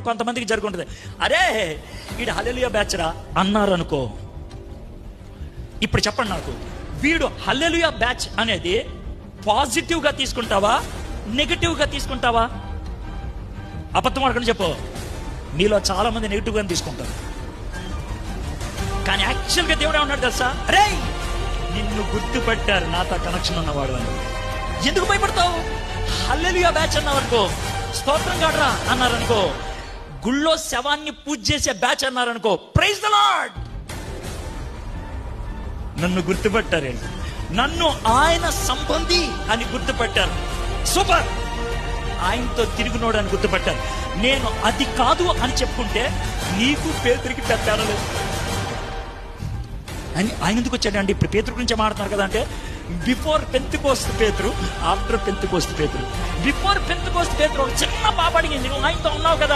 కొంతమందికి జరుగుంటుంది. అరే వీడు హల్లెలుయా బ్యాచ్రా? అన్నారు అనుకో ఇప్పుడు చెప్పండి నాకు. వీడు హల్లెలుయా బ్యాచ్ అనేది పాజిటివ్గా తీసుకుంటావా? నెగిటివ్గా తీసుకుంటావా? అబద్ధం అడగని చెప్పు. మీలో చాలా మంది నెగిటివ్గా తీసుకుంటారు. కానీ యాక్చువల్గా దేవుడు ఉన్నాడు తెలుసా? అరే నిన్ను గుర్తుపెట్టారు నాతో కనెక్షన్ ఉన్నవాడు అని. ఎందుకు భయపడతావు? హల్లెలుయా బ్యాచ్ అన్నావు అనుకో స్తోత్రం కాడరా అన్నారు అనుకో గుళ్ళో శవాన్ని పూజ చేసే బ్యాచ్ అన్నారనుకో ప్రైజ్ ద లార్డ్ నన్ను గుర్తుపట్టారండి నన్ను ఆయన సంబంధి అని గుర్తుపెట్టారు. సూపర్! ఆయనతో తిరుగునోడు అని గుర్తుపెట్టారు. నేను అది కాదు అని చెప్పుకుంటే నీకు పేదరికి పెద్ద అని ఆయన ఎందుకు వచ్చాడండి? ఇప్పుడు పేతురు గురించి మాట్లాడుతున్నారు కదా అంటే బిఫోర్ పెంత్ కోస్ట్ పేతురు ఆఫ్టర్ పెంత్ కోస్ట్ పేతురు బిఫోర్ పెంత్ కోస్ట్ పేతురు ఒక చిన్న పాప అడిగింది. నువ్వు ఆయనతో ఉన్నావు కదా